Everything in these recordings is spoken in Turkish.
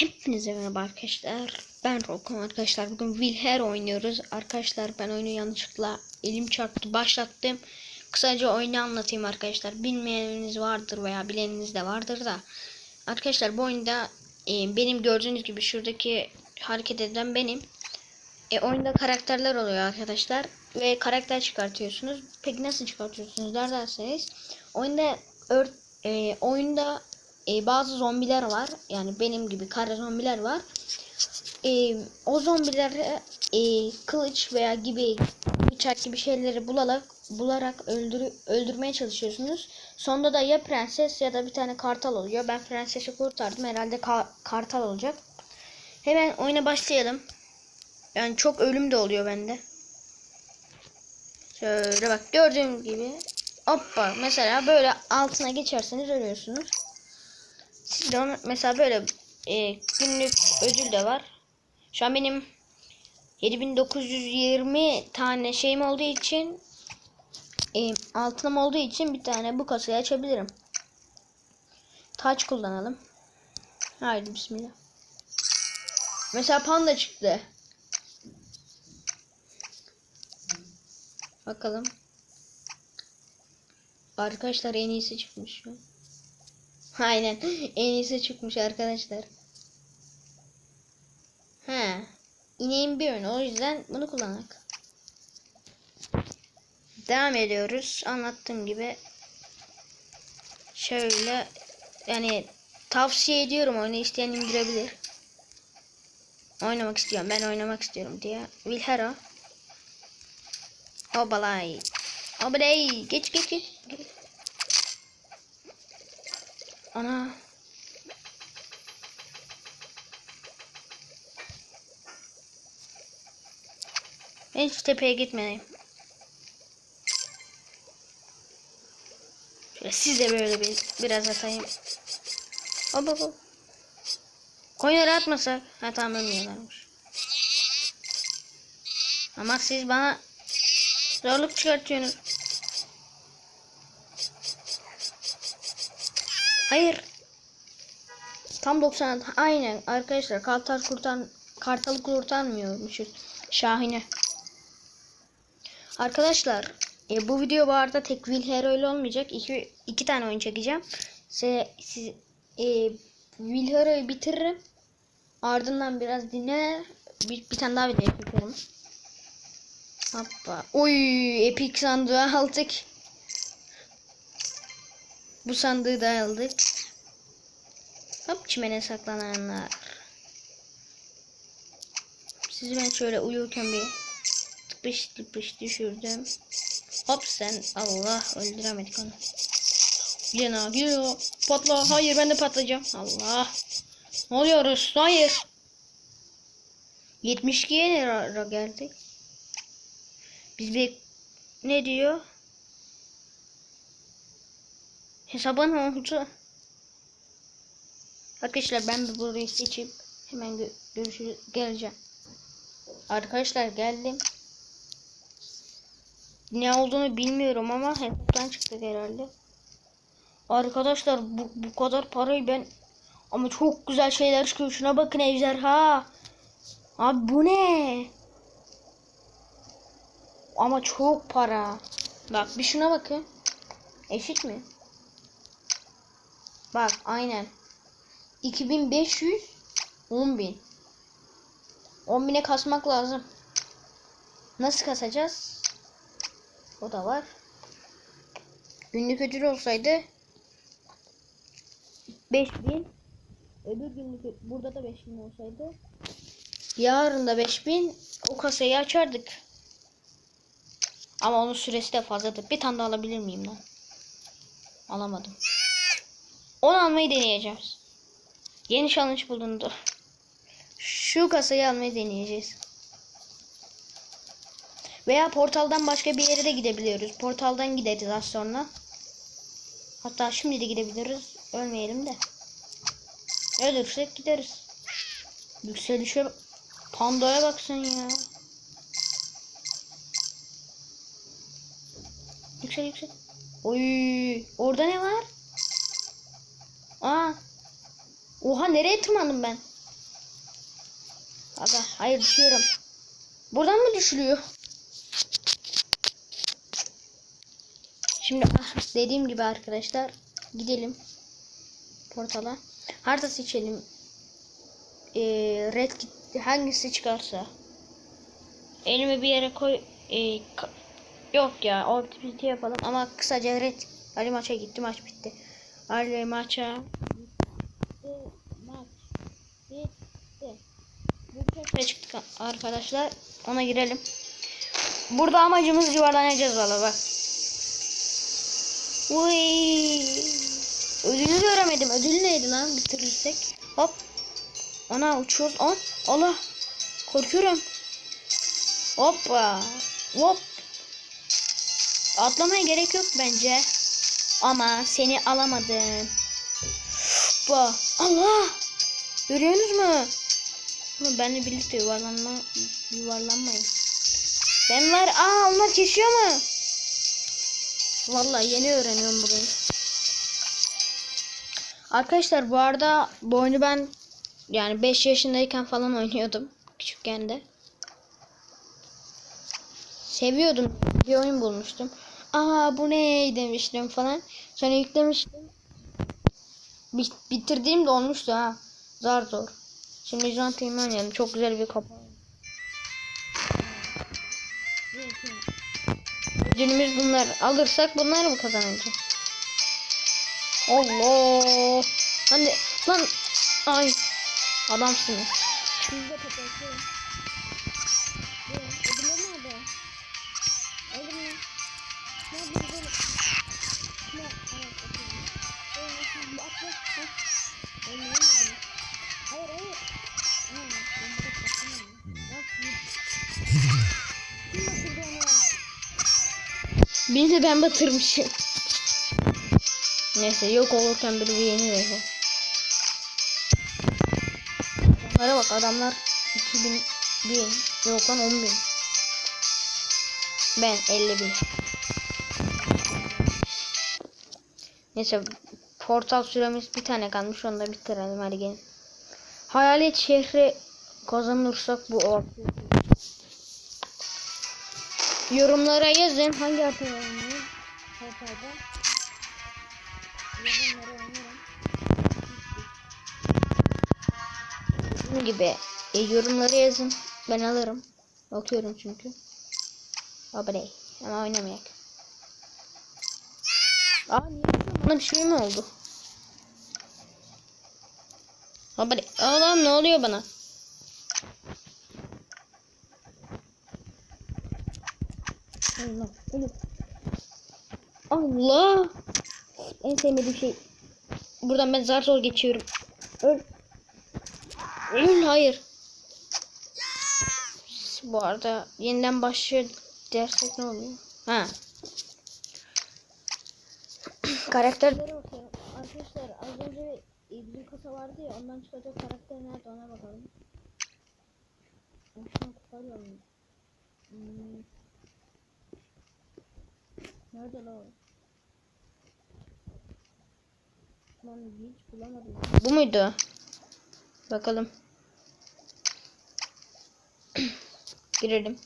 Hepinize merhaba arkadaşlar. Ben Rokum arkadaşlar. Bugün Wilher oynuyoruz. Arkadaşlar ben oyunu yanlışlıkla elim çarptı. Başlattım. Kısaca oyunu anlatayım arkadaşlar. Bilmeyeniniz vardır veya bileniniz de vardır da. Arkadaşlar bu oyunda e, benim gördüğünüz gibi şuradaki hareket eden benim. E, oyunda karakterler oluyor arkadaşlar. Ve karakter çıkartıyorsunuz. Peki nasıl çıkartıyorsunuz der derseniz. Oyunda ör, e, oyunda e, bazı zombiler var. Yani benim gibi kara zombiler var. E, o zombileri e, kılıç veya gibi bıçak gibi şeyleri bularak bularak öldür öldürmeye çalışıyorsunuz. Sonunda da ya prenses ya da bir tane kartal oluyor. Ben prensesi kurtardım. Herhalde ka- kartal olacak. Hemen oyuna başlayalım. Yani çok ölüm de oluyor bende. Şöyle bak gördüğüm gibi hoppa mesela böyle altına geçerseniz ölüyorsunuz. Siz de onu mesela böyle e, günlük ödül de var. Şu an benim 7920 tane şeyim olduğu için e, altınım olduğu için bir tane bu kasayı açabilirim. Taç kullanalım. Haydi bismillah. Mesela panda çıktı. Bakalım. Arkadaşlar en iyisi çıkmış şu an. Aynen. En iyisi çıkmış arkadaşlar. He. İneğin bir yönü. O yüzden bunu kullanak. Devam ediyoruz. Anlattığım gibi. Şöyle. Yani tavsiye ediyorum. Oyunu isteyen indirebilir. Oynamak istiyorum. Ben oynamak istiyorum diye. Wilhera. Hobalay. Hobalay. Geç geç geç. geç. Ana. Ben hiç tepeye gitmeyeyim. Şöyle size böyle bir biraz atayım. Hop hop hop. Koyunları atmasak. Ha tamam ölmüyorlarmış. Ama siz bana zorluk çıkartıyorsunuz. Hayır. Tam 90 aynen arkadaşlar kartal kurtan kartalı kurtarmıyormuşuz. Şahine. Arkadaşlar e, bu video bu arada tek Will Hero ile olmayacak. İki, iki tane oyun çekeceğim. Size, siz, e, Will Hero'yu bitiririm. Ardından biraz dinler. Bir, bir tane daha video yapıyorum. Hoppa. Oy epic sandığı aldık. Bu sandığı da aldık. Hop çimene saklananlar. Sizi ben şöyle uyurken bir tıpış tıpış düşürdüm. Hop sen Allah öldüremedik onu. Geliyor geliyor. Patla. Hayır ben de patlayacağım. Allah. Ne oluyoruz? Hayır. 72'ye ne ra- ra- geldik? Biz bir ne diyor? Hesabın oldu. Arkadaşlar ben bir burayı seçip hemen gö görüşürüz geleceğim. Arkadaşlar geldim. Ne olduğunu bilmiyorum ama hesaptan çıktık herhalde. Arkadaşlar bu, bu kadar parayı ben ama çok güzel şeyler çıkıyor. Şuna bakın ejderha. Abi bu ne? Ama çok para. Bak bir şuna bakın. Eşit mi? Bak aynen. 2500 10.000 10.000'e kasmak lazım. Nasıl kasacağız? O da var. Günlük ödül olsaydı 5000 öbür günlük burada da 5000 olsaydı yarın da 5000 o kasayı açardık. Ama onun süresi de fazladır. Bir tane daha alabilir miyim lan? Alamadım. 10 almayı deneyeceğiz. Yeni challenge bulundu. Şu kasayı almayı deneyeceğiz. Veya portaldan başka bir yere de gidebiliyoruz. Portaldan gideriz az sonra. Hatta şimdi de gidebiliriz. Ölmeyelim de. Ölürsek gideriz. Yükselişe pandaya baksın ya. Yüksel yüksel. Oy, orada ne var? Aa. Oha nereye tırmandım ben? Aga hayır düşüyorum. Buradan mı düşülüyor? Şimdi ah, dediğim gibi arkadaşlar gidelim portala. Harita seçelim. Ee, red hangisi çıkarsa. Elimi bir yere koy. Ee, yok ya o activity yapalım ama kısaca red. Ali maça gitti maç bitti. Ali maça gitti maç bitti. Çekmeye çıktık arkadaşlar. Ona girelim. Burada amacımız yuvarlanacağız valla bak. Uy. Ödülü göremedim. Ödül neydi lan bitirirsek? Hop. Ana uçuyoruz. On. Allah. Korkuyorum. Hoppa. Hop. Atlamaya gerek yok bence. Ama seni alamadım. Hoppa. Allah. Görüyorsunuz mu? Ama benle birlikte yuvarlanma yuvarlanmayın. Ben var. Aa onlar kesiyor mu? Vallahi yeni öğreniyorum burayı. Arkadaşlar bu arada bu oyunu ben yani 5 yaşındayken falan oynuyordum. Küçükken de. Seviyordum. Bir oyun bulmuştum. Aa bu ne demiştim falan. Sonra yüklemiştim. Bi- bitirdiğim de olmuştu ha. Zar zor. Şimdi John Team'i oynayalım. Çok güzel bir kapağı. Ödülümüz bunlar. Alırsak bunları mı kazanacağız? Allah. Hadi lan. Ay. Adamsınız. Siz de Bak, de ben batırmışım. Neyse yok olurken bir yeni rehi. Adamlara bak adamlar 2000 bin yok lan 10 bin. Ben 50 bin. Neyse portal süremiz bir tane kalmış onu da bitirelim hadi gelin. Hayalet şehri kazanırsak bu o. Yorumlara yazın hangi harita oynarım. Dediğim gibi e, yorumlara yazın. Ben alırım. Okuyorum çünkü. Abone. Ama oynamayak. Aa niye? Bana bir şey mi oldu? Abone. Allah'ım ne oluyor bana? Allah. Allah. En sevmediğim şey. Buradan ben zar zor geçiyorum. Öl. Öl hayır. Bu arada yeniden başlıyor dersek ne oluyor? Ha. Karakterlere bakıyorum. Arkadaşlar az önce bizim kasa vardı ya ondan çıkacak karakter nerede ona bakalım. Şuna kurtarıyorum. Hmm. Nerede lan o? Lan hiç bulamadım. Bu muydu? Bakalım. Girelim.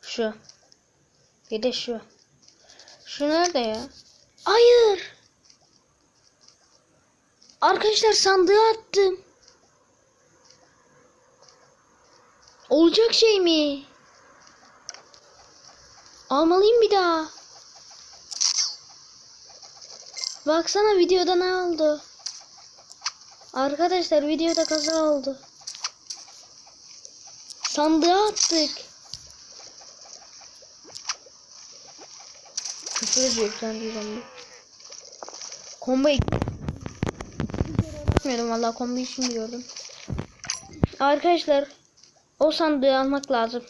Şu. Bir de şu. Şu nerede ya? Hayır. Arkadaşlar sandığa attım. Olacak şey mi? Almalıyım bir daha. Baksana videoda ne oldu? Arkadaşlar videoda kaza oldu. Sandığa attık. Küfür ediyor tane zombi. Bakmıyordum valla komboyu şimdi gördüm. Arkadaşlar o sandığı almak lazım.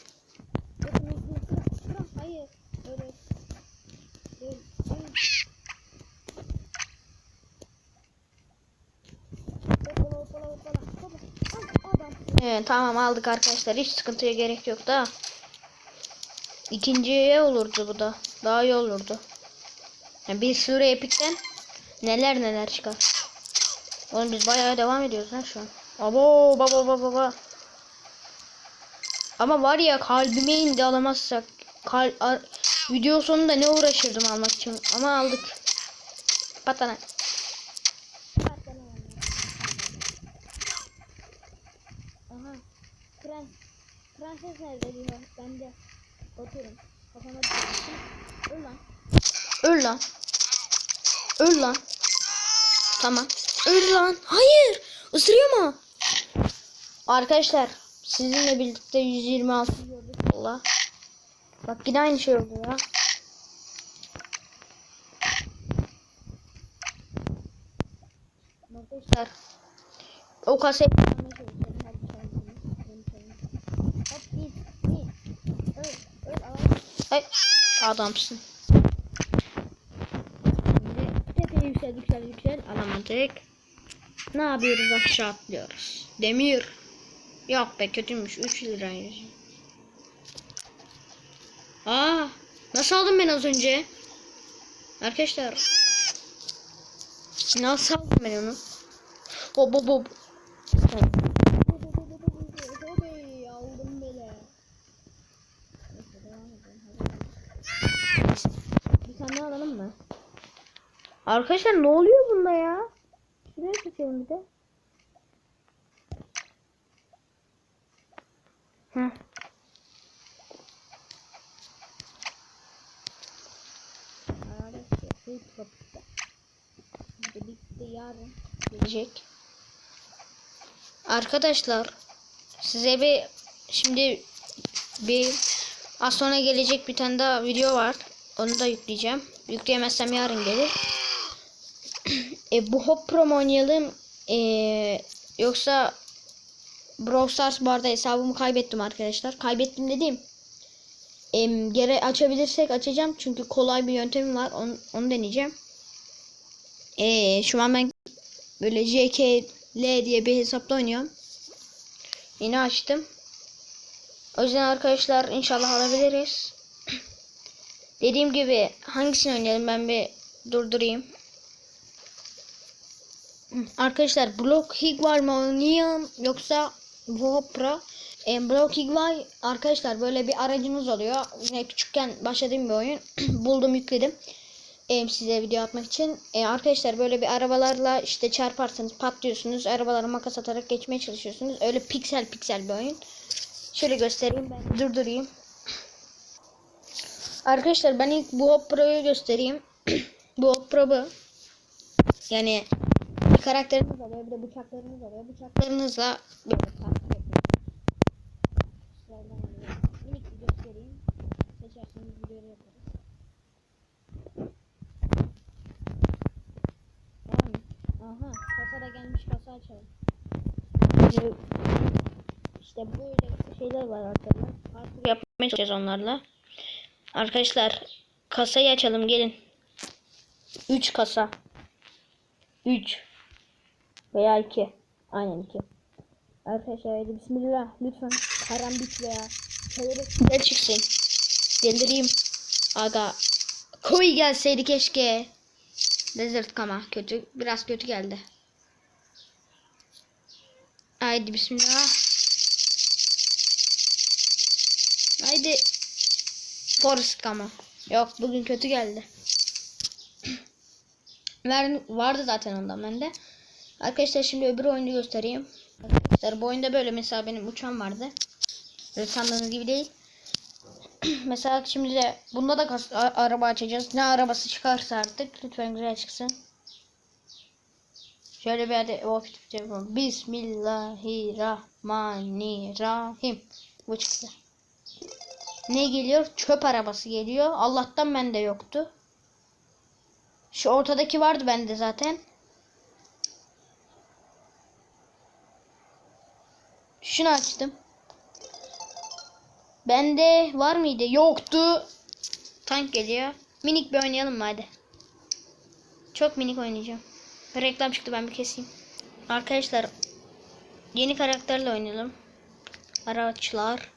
Evet tamam aldık arkadaşlar. Hiç sıkıntıya gerek yok da. İkinciye olurdu bu da. Daha iyi olurdu. Yani bir sürü epikten neler neler çıkar. Oğlum biz bayağı devam ediyoruz lan şu an. Abo baba baba baba. Ama var ya kalbime indi alamazsak. Kal ar- video sonunda ne uğraşırdım almak için. Ama aldık. Patana. Aha. Prens. Prenses nerede diyor. Ben de oturum. Kafama Öl lan. Öl lan. Öl lan. Tamam. Öl lan. Hayır. Isırıyor mu? Arkadaşlar sizinle birlikte 126 gördük valla. Bak yine aynı şey oldu ya. Arkadaşlar o al. Ay, adamsın. Tepeye yüksel, yüksel. Alamadık. Ne yapıyoruz? Aşağı atlıyoruz. Demir. Yok be kötüymüş. 3 liraymış. Aa, nasıl aldım ben az önce? Arkadaşlar. Nasıl aldım ben onu? Hop hop hop. Bir tane alalım mı? Arkadaşlar ne oluyor bunda ya? Şuraya seçelim bir de. Heh. yarın gelecek. Arkadaşlar size bir şimdi bir az sonra gelecek bir tane daha video var. Onu da yükleyeceğim. Yükleyemezsem yarın gelir. E, bu Hop Pro oynayalım? E, yoksa Brawl Stars bu arada hesabımı kaybettim arkadaşlar. Kaybettim dediğim. E, geri açabilirsek açacağım. Çünkü kolay bir yöntemim var. Onu, onu deneyeceğim. E, şu an ben böyle JKL diye bir hesapta oynuyorum. Yeni açtım. O yüzden arkadaşlar inşallah alabiliriz. Dediğim gibi hangisini oynayalım ben bir durdurayım. Arkadaşlar Block Higvar mı oynayayım yoksa Vopra? E, Block Higvar arkadaşlar böyle bir aracınız oluyor. Yine küçükken başladığım bir oyun. Buldum yükledim. E, size video atmak için. E, arkadaşlar böyle bir arabalarla işte çarparsanız patlıyorsunuz. Arabalara makas atarak geçmeye çalışıyorsunuz. Öyle piksel piksel bir oyun. Şöyle göstereyim ben durdurayım. Arkadaşlar ben ilk bu Hop Pro'yu göstereyim. bu Hop Pro bu. Yani karakteriniz oluyor bir de bıçaklarınız oluyor. Bıçaklarınızla böyle takip edin. Minik bir göstereyim. Seçerseniz videoyu yaparız. Aha kasada gelmiş kasa açalım. İşte böyle şeyler var arkadaşlar. Artık yapmaya çalışacağız onlarla. Arkadaşlar kasayı açalım gelin. 3 kasa. 3 veya 2. Aynen 2. Arkadaşlar hadi bismillah lütfen karambit veya güzel çıksın. Delireyim. Aga. Koy gelseydi keşke. Desert kama kötü. Biraz kötü geldi. Haydi bismillah. Haydi. Forest kama. Yok bugün kötü geldi. Ver, vardı zaten ondan bende. Arkadaşlar şimdi öbür oyunu göstereyim. Arkadaşlar bu oyunda böyle mesela benim uçağım vardı. Böyle sandığınız gibi değil. mesela şimdi de bunda da araba açacağız. Ne arabası çıkarsa artık lütfen güzel çıksın. Şöyle bir hadi of yapalım. Bismillahirrahmanirrahim. Bu çıktı. Ne geliyor? Çöp arabası geliyor. Allah'tan bende yoktu. Şu ortadaki vardı bende zaten. Şunu açtım. Bende var mıydı? Yoktu. Tank geliyor. Minik bir oynayalım mı hadi. Çok minik oynayacağım. Reklam çıktı ben bir keseyim. Arkadaşlar yeni karakterle oynayalım. Araçlar.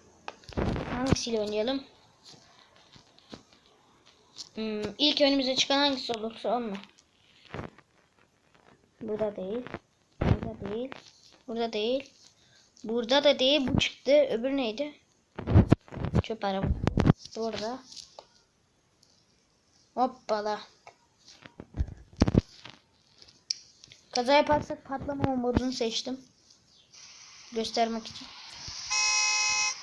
Hangisiyle oynayalım? Hmm, ilk önümüze çıkan hangisi olursa onunla. Burada değil. değil. Burada değil. Burada da değil. Bu çıktı. Öbür neydi? Çöp araba. Burada. Hoppala. Kaza yaparsak patlama modunu seçtim. Göstermek için.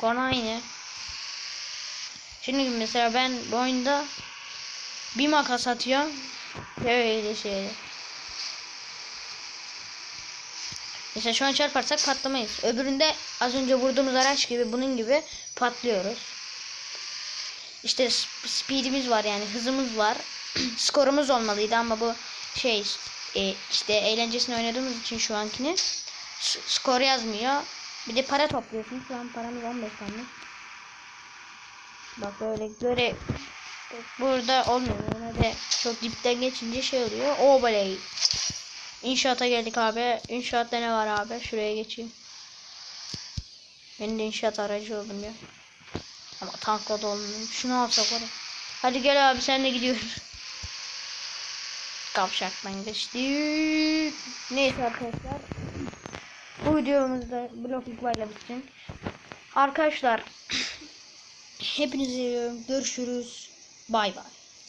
Konu aynı. Şimdi mesela ben bu oyunda bir makas atıyorum. Böyle şeyle. Mesela şu an çarparsak patlamayız. Öbüründe az önce vurduğumuz araç gibi bunun gibi patlıyoruz. İşte sp- speedimiz var yani hızımız var. Skorumuz olmalıydı ama bu şey e, işte eğlencesini oynadığımız için şu ankini skor yazmıyor. Bir de para topluyorsun. Şu an paramız 15 tane. Bak böyle göre burada olmuyor. Yine de çok dipten geçince şey oluyor. O böyle. İnşaata geldik abi. İnşaatta ne var abi? Şuraya geçeyim. Ben de inşaat aracı oldum ya. Ama tankla da olmuyor. Şunu alsak var ya. Hadi gel abi sen de gidiyoruz. Kavşaktan geçtik. Neyse arkadaşlar. Bu videomuzda blok ile bitsin. Arkadaşlar hepinizi. Görüşürüz. Bay bay.